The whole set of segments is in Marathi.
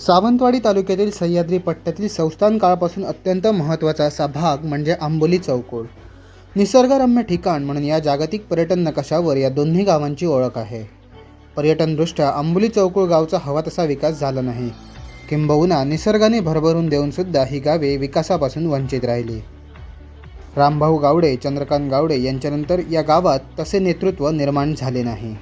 सावंतवाडी तालुक्यातील सह्याद्री पट्ट्यातील संस्थान काळापासून अत्यंत महत्त्वाचा असा भाग म्हणजे आंबोली चौकोळ निसर्गरम्य ठिकाण म्हणून या जागतिक पर्यटन नकाशावर या दोन्ही गावांची ओळख आहे. पर्यटनदृष्ट्या आंबोली चौकोळ गावचा हवा तसा विकास झाला नाही. किंबहुना निसर्गाने भरभरून देऊनसुद्धा ही गावे विकासापासून वंचित राहिली. रामभाऊ गावडे चंद्रकांत गावडे यांच्यानंतर या गावात तसे नेतृत्व निर्माण झाले नाही.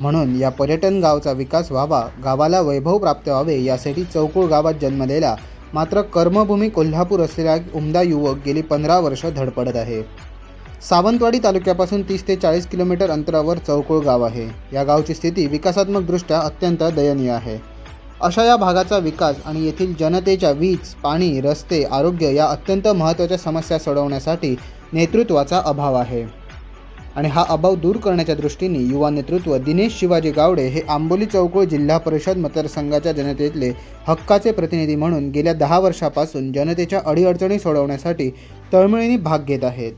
म्हणून या पर्यटन गावचा विकास व्हावा गावाला वैभव प्राप्त व्हावे यासाठी चौकुळ गावात जन्मलेला मात्र कर्मभूमी कोल्हापूर असलेला उमदा युवक गेली पंधरा वर्ष धडपडत आहे. सावंतवाडी तालुक्यापासून तीस ते चाळीस किलोमीटर अंतरावर चौकुळ गाव आहे. या गावची स्थिती विकासात्मकदृष्ट्या अत्यंत दयनीय आहे. अशा या भागाचा विकास आणि येथील जनतेच्या वीज पाणी रस्ते आरोग्य या अत्यंत महत्त्वाच्या समस्या सोडवण्यासाठी नेतृत्वाचा अभाव आहे. आणि हा अभाव दूर करण्याच्या दृष्टीने युवा नेतृत्व दिनेश शिवाजी गावडे हे आंबोली चौकुळ जिल्हा परिषद मतदारसंघाच्या जनतेतले हक्काचे प्रतिनिधी म्हणून गेल्या दहा वर्षापासून जनतेच्या अडीअडचणी सोडवण्यासाठी तळमळीने भाग घेत आहेत.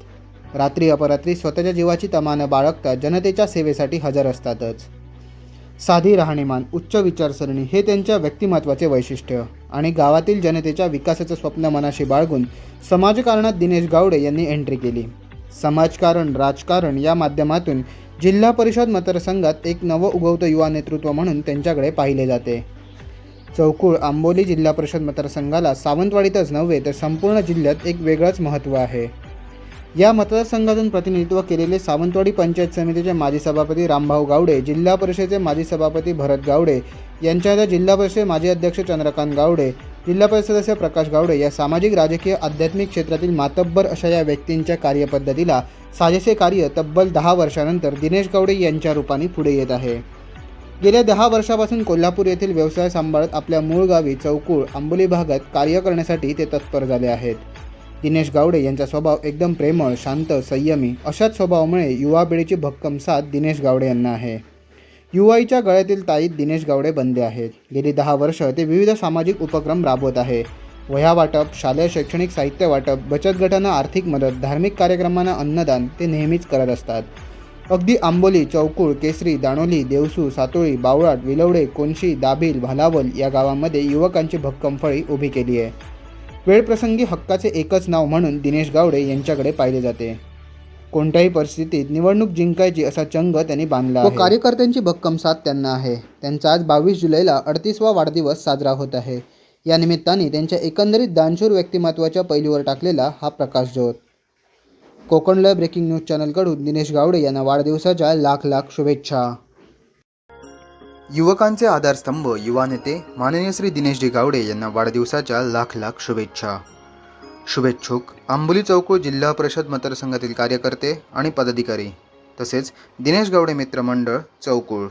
रात्री अपरात्री स्वतःच्या जीवाची तमानं बाळगता जनतेच्या सेवेसाठी हजर असतातच. साधी राहणीमान उच्च विचारसरणी हे त्यांच्या व्यक्तिमत्वाचे वैशिष्ट्य. आणि गावातील जनतेच्या विकासाचं स्वप्न मनाशी बाळगून समाजकारणात दिनेश गावडे यांनी एंट्री केली. समाजकारण राजकारण या माध्यमातून जिल्हा परिषद मतदारसंघात एक नवं उगवतं युवा नेतृत्व म्हणून त्यांच्याकडे पाहिले जाते. चौकुळ आंबोली जिल्हा परिषद मतदारसंघाला सावंतवाडीतच नव्हे तर संपूर्ण जिल्ह्यात एक वेगळंच महत्त्व आहे. या मतदारसंघातून प्रतिनिधित्व केलेले सावंतवाडी पंचायत समितीचे माजी सभापती रामभाऊ गावडे जिल्हा परिषदेचे माजी सभापती भरत गावडे यांच्या जिल्हा परिषद माजी अध्यक्ष चंद्रकांत गावडे जिल्हा परिषद सदस्य प्रकाश गावडे या सामाजिक राजकीय आध्यात्मिक क्षेत्रातील मातब्बर अशा या व्यक्तींच्या कार्यपद्धतीला साजेसे कार्य तब्बल दहा वर्षानंतर दिनेश गावडे यांच्या रूपाने पुढे येत आहे. गेल्या दहा वर्षापासून कोल्हापूर येथील व्यवसाय सांभाळत आपल्या मूळ गावी चौकूळ आंबोली भागात कार्य करण्यासाठी ते तत्पर झाले आहेत. दिनेश गावडे यांचा स्वभाव एकदम प्रेमळ शांत संयमी अशाच स्वभावामुळे युवा पिढीची भक्कम साथ दिनेश गावडे यांना आहे. युवाईच्या गळ्यातील ताईत दिनेश गावडे बनले आहेत. गेली दहा वर्ष ते विविध सामाजिक उपक्रम राबवत आहे. वह्या वाटप शालेय शैक्षणिक साहित्य वाटप बचत गटांना आर्थिक मदत धार्मिक कार्यक्रमांना अन्नदान ते नेहमीच करत असतात. अगदी आंबोली चौकूळ केसरी दाणोली देवसू सातोळी बावळाट विलवडे कोनशी दाभिल भालावल या गावांमध्ये युवकांची भक्कम फळी उभी केली आहे. वेळप्रसंगी हक्काचे एकच नाव म्हणून दिनेश गावडे यांच्याकडे पाहिले जाते. कोणत्याही परिस्थितीत निवडणूक जिंकायची असा चंग त्यांनी बांधला व कार्यकर्त्यांची भक्कम साथ त्यांना आहे. त्यांचा आज बावीस जुलैला अडतीसवा वाढदिवस साजरा होत आहे. या निमित्ताने त्यांच्या एकंदरीत दानशूर व्यक्तिमत्वाच्या पैलूवर टाकलेला हा प्रकाश ज्योत कोकणलय ब्रेकिंग न्यूज चॅनलकडून दिनेश गावडे यांना वाढदिवसाच्या लाख लाख शुभेच्छा. युवकांचे आधारस्तंभ युवा नेते माननीय श्री दिनेशजी गावडे यांना वाढदिवसाच्या लाख लाख शुभेच्छा. शुभेच्छुक. आंबोली चौकूळ जिल्हा परिषद मतदारसंघातील कार्यकर्ते आणि पदाधिकारी तसेच दिनेश गावडे मित्रमंडळ चौकूळ.